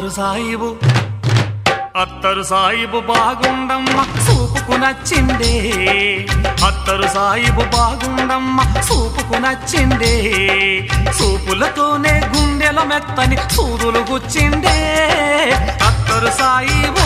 అత్తరు సాయిబు. అత్తరు సాయిబు బాగుండమ్మ సూపుకు నచ్చిందే. అత్తరు సాయిబు బాగుండమ్మ సూపుకు నచ్చిందే. సూపులతోనే గుండెల మెత్తని సూదులు గుచ్చిందే. అత్తరు సాయిబు